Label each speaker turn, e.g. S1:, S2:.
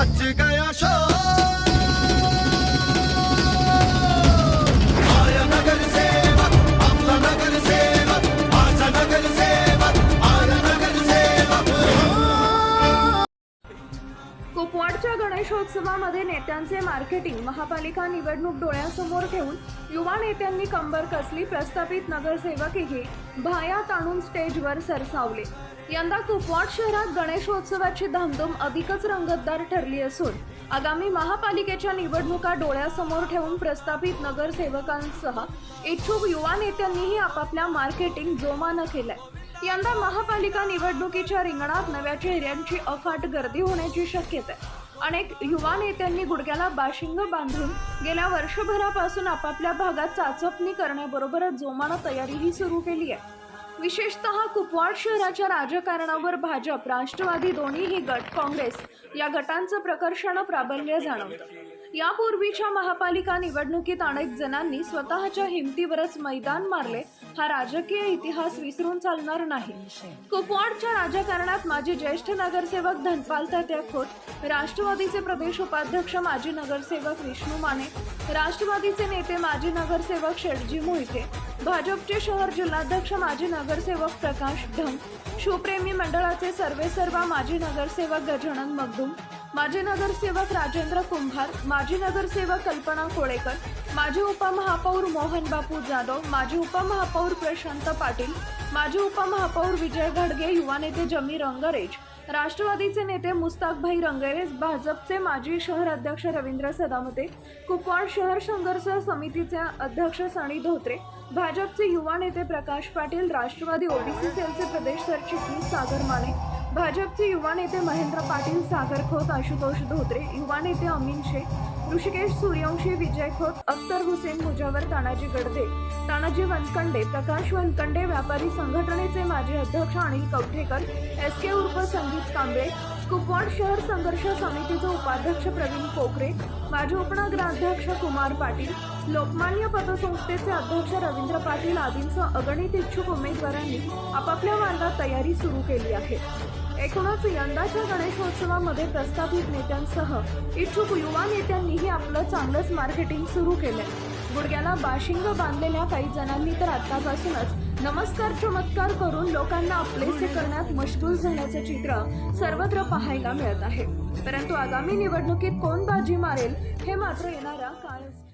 S1: बच गया शोर गणेशोत्सवामध्ये नेत्यांचे मार्केटिंग महापालिका निवडणूक डोळ्यासमोर ठेवून युवा नेत्यांनी कंबर कसली प्रस्थापित नगरसेवकही भाया ताणून स्टेजवर सरसावले. यंदा कुपवाड शहरात गणेशोत्सवाची धामधूम अधिकच रंगतदार ठरली असून आगामी महापालिकेच्या निवडणुका डोळ्यासमोर ठेवून प्रस्थापित नगरसेवकांसह इच्छुक युवा नेत्यांनीही आपापल्या मार्केटिंग जोमानं केलंय. यंदा महापालिका निवडणुकीच्या रिंगणात नव्या चेहऱ्यांची अफाट गर्दी होण्याची शक्यता आहे. अनेक युवा नेत्यांनी गुडघ्याला बाशिंग बांधून गेल्या वर्षभरापासून आपापल्या भागात चाचपणी करण्याबरोबरच जोमानं तयारीही सुरू केली आहे. विशेषतः कुपवाड शहराच्या राजकारणावर भाजप राष्ट्रवादी दोन्हीही गट काँग्रेस या गटांचं प्रकर्षानं प्राबल्य जाणवतं. यापूर्वीच्या महापालिका निवडणुकीत अनेक जणांनी स्वतःच्या हिमतीवरच मैदान मारले. हा राजकीय इतिहास विसरून चालणार नाही. कुपवाडच्या राजकारणात माजी ज्येष्ठ नगरसेवक धनपाल तात्या खोत राष्ट्रवादीचे प्रदेश उपाध्यक्ष माजी नगरसेवक विष्णू माने राष्ट्रवादीचे नेते माजी नगरसेवक शेटजी मोहिते भाजपचे शहर जिल्हाध्यक्ष माजी नगरसेवक प्रकाश ढंग शिवप्रेमी मंडळाचे सर्वेसर्वा माजी नगरसेवक गजानन मगदूम माजी नगरसेवक राजेंद्र कुंभार माजी नगरसेवक कल्पना कोळेकर माजी उपमहापौर मोहन बापू जाधव माजी उपमहापौर प्रशांत पाटील माजी उपमहापौर विजय घडगे युवा नेते जमीर रंगरेज राष्ट्रवादीचे नेते मुस्ताकभाई रंगेरेस भाजपचे माजी शहर अध्यक्ष रवींद्र सदामते कुपवाड शहर संघर्ष समितीचे अध्यक्ष सणी धोत्रे भाजपचे युवा नेते प्रकाश पाटील राष्ट्रवादी ओबीसी सेलचे प्रदेश सरचिटणीस सागर माने भाजपचे युवा नेते महेंद्र पाटील सागर खोत आशुतोष धोत्रे युवा नेते अमीन शेख ऋषिकेश सूर्यवंशी विजय खोत अख्तर हुसेन मुजावर तानाजी गडदे तानाजी वनकंडे प्रकाश वनकंडे व्यापारी संघटनेचे माजी अध्यक्ष अनिल कवठेकर एस के उर्फ संदीप कांबळे कुपवाड शहर संघर्ष समितीचे उपाध्यक्ष प्रवीण पोखरे माजी उपनगराध्यक्ष कुमार पाटील लोकमान्य पतसंस्थेचे अध्यक्ष रवींद्र पाटील आदींसह अगणित इच्छुक उमेदवारांनी आपापल्या मार्गात तयारी सुरू केली आहे. एकूणच यंदाच्या गणेशोत्सवामध्ये प्रस्थापित नेत्यांसह इच्छुक युवा नेत्यांनीही आपलं चांगलंच मार्केटिंग सुरू केलंय. गुडघ्याला बाशिंग बांधलेल्या काही जणांनी तर आतापासूनच नमस्कार चमत्कार करून लोकांना आपलेसे करण्यात मशगूल झाल्याचे चित्र सर्वत्र पाहायला मिळत आहे. परंतु आगामी निवडणुकीत कोण बाजी मारेल हे मात्र येणारा काळच